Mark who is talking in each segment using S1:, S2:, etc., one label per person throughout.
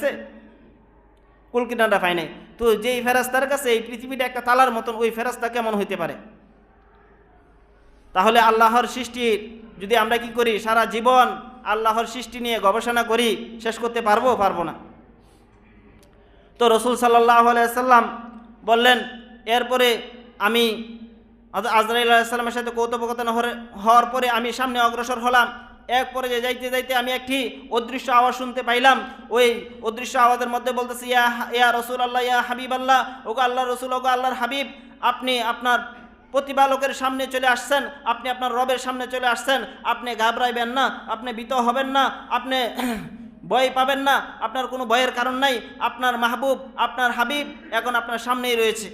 S1: পাইছে কুল কিনারা পায় নাই। তো যেই ফেরাস্তার কাছে এই পৃথিবীটা একটা তালার মতন, ওই ফেরাস্তা কেমন হইতে পারে? তাহলে আল্লাহর সৃষ্টি, যদি আমরা কি করি, সারা জীবন আল্লাহর সৃষ্টি নিয়ে গবেষণা করি, শেষ করতে পারব পারব না? তো রসুল সাল্লাহ আলাইসাল্লাম বললেন, এরপরে আমি আজরাইল আলাইসাল্লামের সাথে কৌতুকথন হওয়ার পরে আমি সামনে অগ্রসর হলাম। এক পরে যাইতে যাইতে আমি একটি অদৃশ্য আওয়াজ শুনতে পাইলাম। ওই অদৃশ্য আওয়াজের মধ্যে বলতেছি, ইয়া ইয়া রসুল আল্লাহ ইয়া হাবিব আল্লাহ, ওগো আল্লাহ রসুল, ওগো আল্লাহর হাবিব, আপনি আপনার প্রতিপালকের সামনে চলে আসছেন, আপনি আপনার রবের সামনে চলে আসছেন, আপনি ঘাবড়াইবেন না, আপনি ভীত হবেন না, আপনি ভয় পাবেন না, আপনার কোনো ভয়ের কারণ নাই, আপনার মাহবুব, আপনার হাবিব এখন আপনার সামনেই রয়েছে।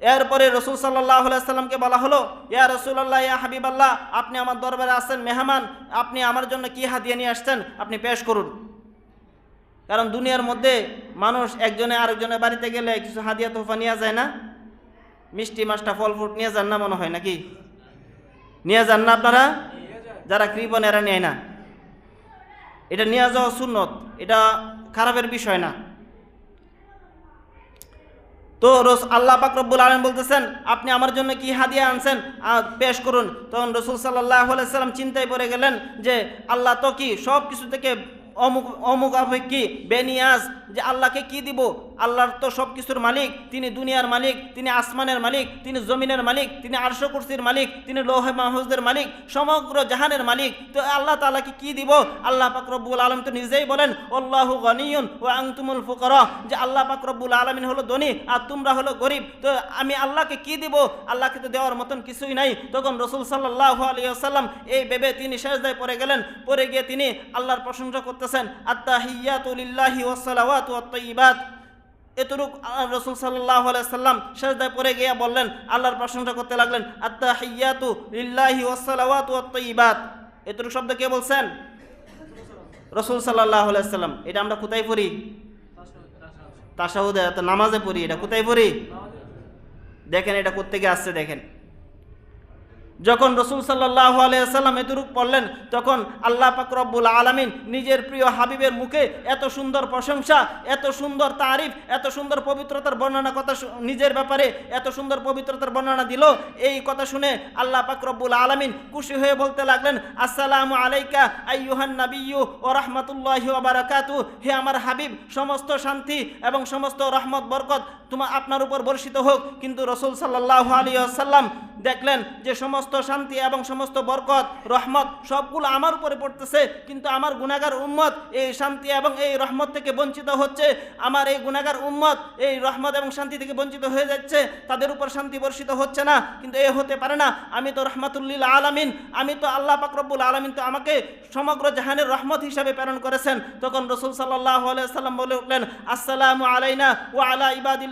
S1: এরপরে রসুল সাল্লাহ সাল্লামকে বলা হলো, ইয়া রসুল্লাহ ইয়া হাবিব আল্লাহ আপনি আমার দরবারে আসছেন, মেহমান, আপনি আমার জন্য কি হাতিয়ে নিয়ে আসছেন, আপনি পেশ করুন। কারণ দুনিয়ার মধ্যে মানুষ একজনে আরেকজনের বাড়িতে গেলে কিছু হাদিয়া তোফা নেওয়া যায় না। মিষ্টি মাছটা ফল ফ্রুট নিয়ে যান না মনে হয় নাকি? নিয়ে যান না আপনারা? যারা কৃপণ এরা নেয় না। এটা নিয়ে যাওয়া সুন্নত, এটা খারাপের বিষয় না। তো রস আল্লাহ পাক রব্বুল আলম বলতেছেন, আপনি আমার জন্য কি হাদিয়া আনছেন? পেশ করুন। তখন রসুল সাল্লাহ সাল্লাম চিন্তায় পড়ে গেলেন যে, আল্লাহ তো কি সব কিছু থেকে অমুক অমুক কি বেনিয়াজ যে আল্লাহকে কি দিব? আল্লাহর তো সব কিছুর মালিক, তিনি দুনিয়ার মালিক, তিনি আসমানের মালিক, তিনি জমিনের মালিক, তিনি আরশ কুরসির মালিক, তিনি লোহে মাহজদের মালিক, সমগ্র জাহানের মালিক। তো আল্লাহ তালাকে কি দিব? আল্লাহ পাকরব্বুল আলম তো নিজেই বলেন, আল্লাহু গনিয়ন ও আংতুমুল ফুকর যে আল্লাহ পাকরব্বুল আলমিন হলো ধনী আর তোমরা হলো গরিব। তো আমি আল্লাহকে কি দিব? আল্লাহকে তো দেওয়ার মতন কিছুই নাই। তখন রসুল সাল্লাহ আলিয়াল্লাম এই ভেবে তিনি শেষদায় পরে গেলেন। পরে গিয়ে তিনি আল্লাহর প্রশংসা করতেছেন আত্মাহিয়াতুলিল্লাহি ওসালাওয়াত ওয়াত্তাইবাত এতটুক রসুল সাল্লাহ সাল্লাম সেজদায় পরে গিয়া বললেন, আল্লাহর প্রশংসা করতে লাগলেন আত্মা হিয়াতু লিল্লাহি ওসালাওয়াত ওয়াত্তাইবাত এতটুক শব্দ কে বলছেন? রসুল সাল্লাহ সাল্লাম। এটা আমরা কোথায় পড়ি? তাসাহুদে নামাজে পড়ি, এটা কোথায় পড়ি? দেখেন এটা কোথেকে আসছে, দেখেন। যখন রসুল সাল্লাহ আলিয়াল্লাম এতরূপ পড়লেন, তখন আল্লাহ পাকরব্বুল আলমিন নিজের প্রিয় হাবিবের মুখে এত সুন্দর প্রশংসা, এত সুন্দর তারিফ, এত সুন্দর পবিত্রতার বর্ণনা কথা নিজের ব্যাপারে এত সুন্দর পবিত্রতার বর্ণনা দিল। এই কথা শুনে আল্লাহ পাকরব্বুল আলমিন খুশি হয়ে বলতে লাগলেন, আসসালামু আলাইকা আইয়ুহান নাবিয়ু ও রহমতুল্লাহ বারাকাতু। হে আমার হাবিব, সমস্ত শান্তি এবং সমস্ত রহমত, বরকত তোমার আপনার উপর বর্ষিত হোক। কিন্তু রসুল সাল্লাহ আলী আসাল্লাম দেখলেন যে সমস্ত শান্তি এবং সমস্ত বরকত, রহমত সবগুলো আমার উপরে পড়তেছে। কিন্তু আমার গুণাগার উম্মত এই শান্তি এবং এই রহমত থেকে বঞ্চিত হচ্ছে। আমার এই গুণাগার উম্মত এই রহমত এবং শান্তি থেকে বঞ্চিত হয়ে যাচ্ছে। তাদের উপর শান্তি বর্ষিত হচ্ছে না। কিন্তু এ হতে পারে না। আমি তো রহমাতুল্লিল আলামিন। আমি তো আল্লাহ পাকরব্বুল আলমিন তো আমাকে সমগ্র জাহানের রহমত হিসাবে প্রেরণ করেছেন। তখন রসুল সাল্লাহ সাল্লাম বলে উঠলেন, আসসালামু আলাইনা ও আলা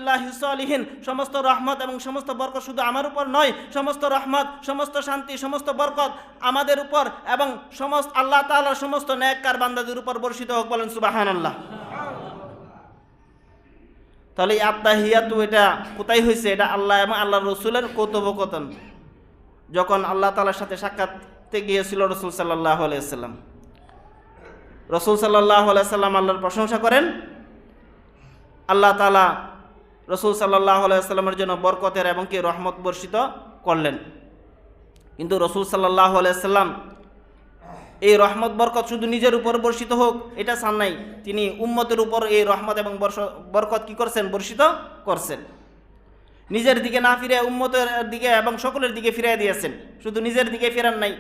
S1: ইবাদিল্লাহ সমস্ত রহমত এবং সমস্ত বরকত শুধু আমার উপর নয়, সমস্ত রহমত, সমস্ত শান্তি, সমস্ত বরকত আমাদের উপর এবং সমস্ত আল্লাহ তালার সমস্ত ন্যাক্কার বান্দাদের উপর বর্ষিত হোক বলেন সুবাহান আল্লাহ তাহলে এই আত্মাহিয়াতু এটা কোথায় হয়েছে? এটা আল্লাহ এবং আল্লাহ রসুলের কৌতবকথন যখন আল্লাহ তালার সাথে সাক্ষাৎতে গিয়েছিল রসুল সাল্লাহ আলাইসাল্লাম রসুল সাল্লাহ আলাইসাল্লাম আল্লাহর প্রশংসা করেন। আল্লাহ তালা রসুল সাল্লাহ আলাইসাল্লামের জন্য বরকতের এবং কি রহমত বর্ষিত করলেন। কিন্তু রসুল সাল্লাহ আলাইসাল্লাম এই রহমত বরকত শুধু নিজের উপর বর্ষিত হোক, এটা চান নাই। তিনি উম্মতের উপর এই রহমত এবং বরকত কি করছেন? বর্ষিত করছেন। নিজের দিকে না ফিরে উম্মতের দিকে এবং সকলের দিকে ফিরিয়ে দিয়েছেন। শুধু নিজের দিকে ফেরান নাই।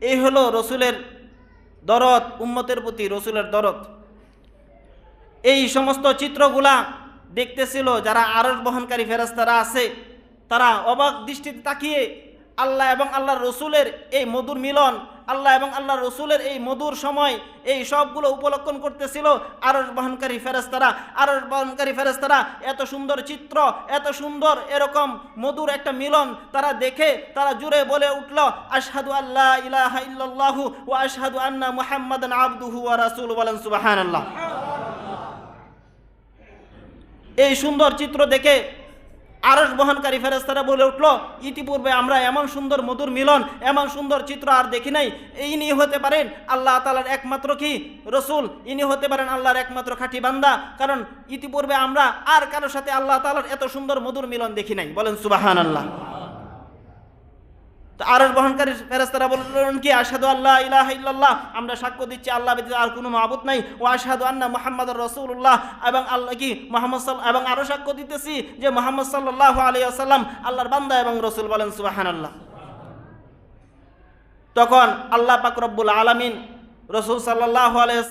S1: এই হলো রসুলের দরদ, উম্মতের প্রতি রসুলের দরদ। এই সমস্ত চিত্রগুলা দেখতেছিল যারা আরস বহনকারী ফেরাস্তারা আছে, তারা অবাক দৃষ্টিতে তাকিয়ে আল্লাহ এবং আল্লাহর রসুলের এই মধুর মিলন, আল্লাহ এবং আল্লাহ রসুলের এই মধুর সময় এই সবগুলো উপলক্ষণ করতেছিল আরস বহনকারী ফেরস্তারা আরস বহনকারী ফেরস্তারা এত সুন্দর চিত্র, এত সুন্দর এরকম মধুর একটা মিলন তারা দেখে, তারা জুড়ে বলে উঠল, আশহাদু আল্লাহ ইলাহা ইল্লাল্লাহু ও আশহাদু আন্না মুহাম্মাদান আবদুহু ওয়া রাসূল বলেন, সুবহানাল্লাহ। এই সুন্দর চিত্র দেখে আরস বহনকারী ফেরেস্তারা বলে উঠল, ইতিপূর্বে আমরা এমন সুন্দর মধুর মিলন, এমন সুন্দর চিত্র আর দেখি নাই। ইনি হতে পারেন আল্লাহ তালার একমাত্র কি? রসুল। ইনি হতে পারেন আল্লাহর একমাত্র খাঁটি বান্দা। কারণ ইতিপূর্বে আমরা আর কারোর সাথে আল্লাহ তালার এত সুন্দর মধুর মিলন দেখি নাই। বলেন সুবাহান আল্লাহ তো আরস বহনকারী ফেরেস্তারা বললেন, কি আসাদু আল্লাহ ইলাহা ইল্লাল্লাহ? আমরা সাক্ষ্য দিচ্ছি, আল্লাহ ব্যতীত আর কোনো মাহবুদ নাই। ও আসাদু আন্না মোহাম্মদ রসুল্লাহ এবং আল্লাহ কি, মোহাম্মদ সাল, এবং আরও সাক্ষ্য দিতেছি যে মোহাম্মদ সাল্লাহ আলী আসাল্লাম আল্লাহর বান্দা এবং রসুল বলেন সুবাহান আল্লাহ তখন আল্লাহ পাক রব্বুল আলমিন রসুল সাল্লাহ আলিয়া